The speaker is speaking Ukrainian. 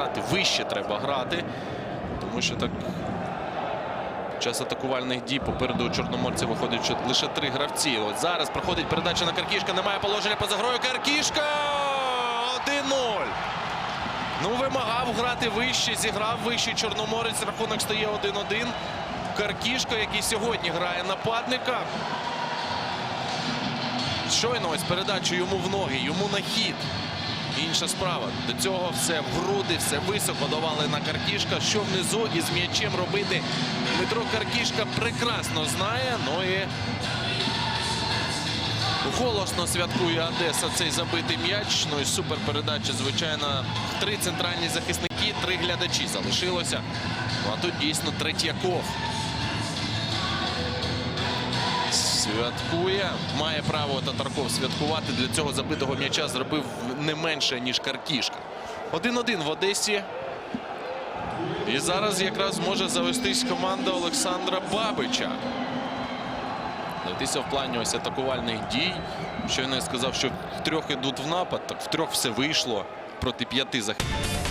грати, вище треба грати. Тому що так час атакувальних дій попереду у Чорноморця виходить лише три гравці. От зараз проходить передача на Каркішка. Немає положення поза грою. Каркішка! 1-0. Ну, вимагав грати вище, зіграв вище Чорноморець. Рахунок стає 1-1. Каркішко, який сьогодні грає нападника. Щойно ось передачу йому в ноги, йому на хід. Інша справа. До цього все в груди, все високо давали на Каркішка. Що внизу із м'ячем робити Дмитро Каркішка прекрасно знає. Ну і голосно святкує Одеса цей забитий м'яч. Ну і супер передача, звичайно. Три центральні захисники, три глядачі залишилося. Ну, а тут дійсно Третьяков. Святкує. Має право Татарков святкувати. Для цього забитого м'яча зробив не менше, ніж Каркішка. 1-1 в Одесі. І зараз якраз може завестись команда Олександра Бабича. Дивитися в плані ось атакувальних дій. Щойно я сказав, що в трьох ідуть в напад, так в трьох все вийшло проти п'яти захисників.